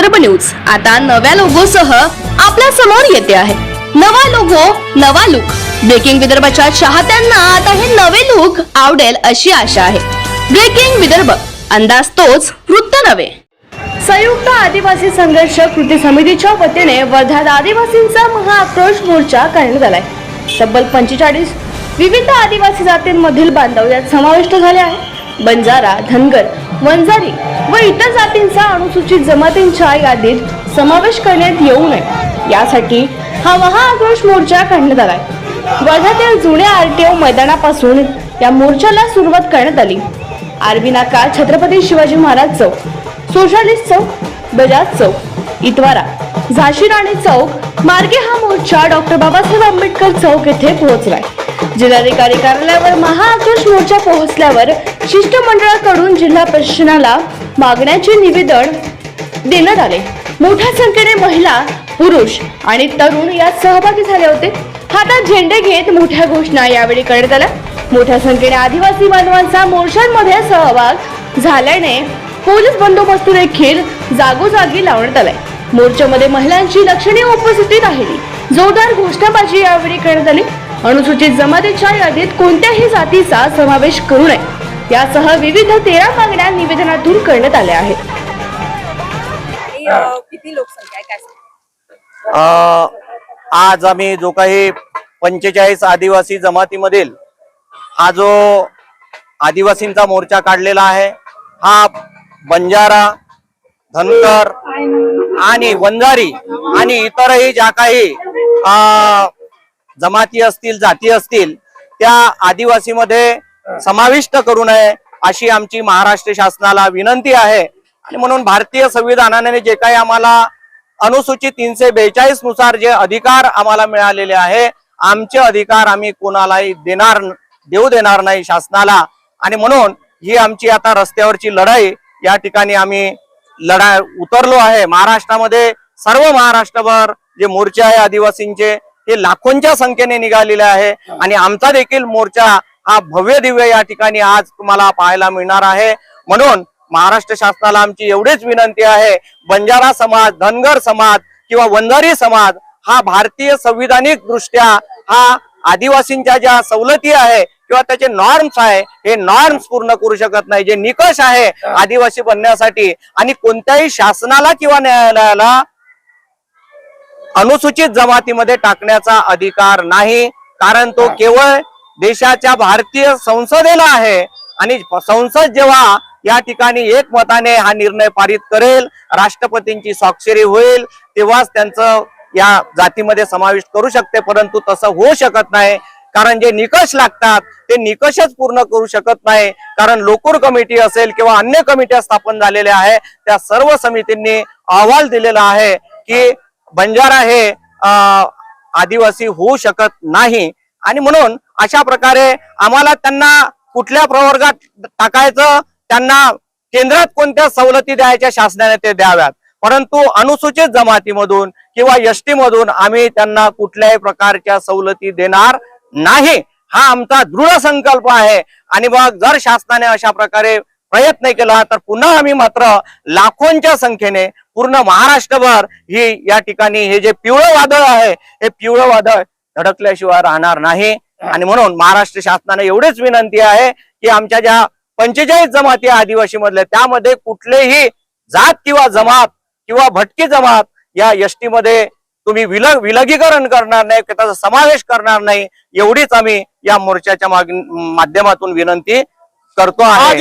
Vidarbha news. आता नव्या logo सह आपल्यासमोर येते आहे. नवा लोगो नवा लुक ब्रेकिंग विदर्भाच्या चाहत्यांना आता हे नवे लुक आवडेल अशी आशा आहे. ब्रेकिंग विदर्भ अंदाज तोच वृत्त नव्हे. संयुक्त आदिवासी संघर्ष कृती समितीच्या वतीने वर्ध्यात आदिवासींचा महाआक्रोश मोर्चा करण्यात आलाय. तब्बल पंचेचाळीस विविध आदिवासी जातींमधील बांधव यात समाविष्ट झाले आहे बंजारा धनगर वंजारी व इतर जातींचा अनुसूचित जमातींच्या यादीत समावेश करण्यात येऊ नये. यासाठी हा महाआक्रोश मोर्चा काढण्यात आलाय. वर्ध्यातील जुन्या आरटीओ मैदानापासून या मोर्चाला सुरुवात करण्यात आली. आरबी नाका छत्रपती शिवाजी महाराज चौक सोशालिस्ट चौक बजाज चौक इतवारा झाशी राणी चौक मार्गे हा मोर्चा डॉक्टर बाबासाहेब आंबेडकर चौक येथे पोहोचलाय. जिल्हाधिकारी कार्यालयावर महाआक्रोश मोर्चा पोहोचल्यावर शिष्टमंडळाकडून जिल्हा प्रशासनाला मागण्याचे निवेदन देण्यात आले. मोठ्या संख्येने महिला पुरुष आणि तरुण यात सहभागी झाले होते. हातात झेंडे घेत मोठ्या घोषणा यावेळी करण्यात आल्या. मोठ्या संख्येने आदिवासी बांधवांचा मोर्चांमध्ये सहभाग झाल्याने पोलीस बंदोबस्त देखील जागोजागी लावण्यात आलाय. मोर्चामध्ये महिलांची लक्षणीय उपस्थिती राहिली. जोरदार घोषणाबाजी यावेळी करण्यात आली. अनुसूचित जमातीच्या यादीत कोणत्याही जातीचा समावेश करू नये. यासह विविध तेरा मागण्या निवेदनातून करण्यात आल्या आहेत. किती लोकसंख्या आज आम्ही जो काही पंचेचाळीस आदिवासी जमातीमधील हा जो आदिवासींचा मोर्चा काढलेला आहे हा बंजारा धनगर आणि वंजारी आणि इतरही ज्या काही अ, जमाती असतील जाती असतील त्या आदिवासीमध्ये समाविष्ट करू नये अशी आमची महाराष्ट्र शासनाला विनंती आहे. आणि म्हणून भारतीय संविधानाने जे काही आम्हाला अनुसूचित तीनशे बेचाळीसनुसार जे अधिकार आम्हाला मिळालेले आहे आमचे अधिकार आम्ही कोणालाही देणार देऊ देणार नाही शासनाला. आणि म्हणून ही आमची आता रस्त्यावरची लढाई या ठिकाणी आम्ही लढा उतरलो आहे. महाराष्ट्रामध्ये सर्व महाराष्ट्रभर जे मोर्चे आहे आदिवासींचे हे लाखोंच्या संख्येने निघालेले आहे. आणि आमचा देखील मोर्चा हा भव्य दिव्य या ठिकाणी आज तुम्हाला पाहायला मिळणार आहे. म्हणून महाराष्ट्र शासनाला आमची एवढीच विनंती आहे. बंजारा समाज धनगर समाज किंवा वंजारी समाज हा भारतीय संविधानिक दृष्ट्या हा आदिवासींच्या ज्या सवलती आहे किंवा त्याचे नॉर्म्स आहे हे नॉर्म्स पूर्ण करू शकत नाही. जे निकष आहे आदिवासी बनण्यासाठी आणि कोणत्याही शासनाला किंवा न्यायालयाला अनुसूचित जमातीमध्ये टाकण्याचा अधिकार नाही कारण तो केवळ देशाच्या भारतीय संसदेला आहे. आणि संसद जेव्हा या ठिकाणी एकमताने हा निर्णय पारित करेल राष्ट्रपतींची स्वाक्षरी होईल तेव्हाच त्यांचं या जातीमध्ये समाविष्ट करू शकते. परंतु तसं होऊ शकत नाही कारण जे निकष लागतात ते निकषच पूर्ण करू शकत नाही. कारण लोकूर कमिटी असेल किंवा अन्य कमिट्या स्थापन झालेल्या आहे त्या सर्व समितींनी अहवाल दिलेला आहे की बंजारा हे अं, आदिवासी होऊ शकत नाही. आणि म्हणून अशा प्रकारे आम्हाला त्यांना कुठल्या प्रवर्गात टाकायचं त्यांना केंद्रात कोणत्या सवलती द्यायच्या शासनाने ते द्याव्यात. परंतु अनुसूचित जमातीमधून किंवा एसटी मधून आम्ही त्यांना कुठल्याही प्रकारच्या सवलती देणार नाही. हा आमचा दृढ संकल्प आहे. आणि मग जर शासनाने अशा प्रकारे प्रयत्न केला तर पुन्हा आम्ही मात्र लाखोंच्या संख्येने पूर्ण महाराष्ट्रभर ही या ठिकाणी हे जे पिवळं वादळ आहे हे पिवळं वादळ धडकल्याशिवाय राहणार नाही. आणि म्हणून महाराष्ट्र शासनाने एवढीच विनंती आहे की आमच्या ज्या पंचेचाळीस जमाती आदिवासी मधल्या त्यामध्ये कुठलेही जात किंवा जमात किंवा भटकी जमात या एसटी मध्ये तुम्ही विलग विलगीकरण करणार नाही त्याचा समावेश करणार नाही एवढीच आम्ही या मोर्चाच्या माग- माध्यमातून विनंती करतो आहे.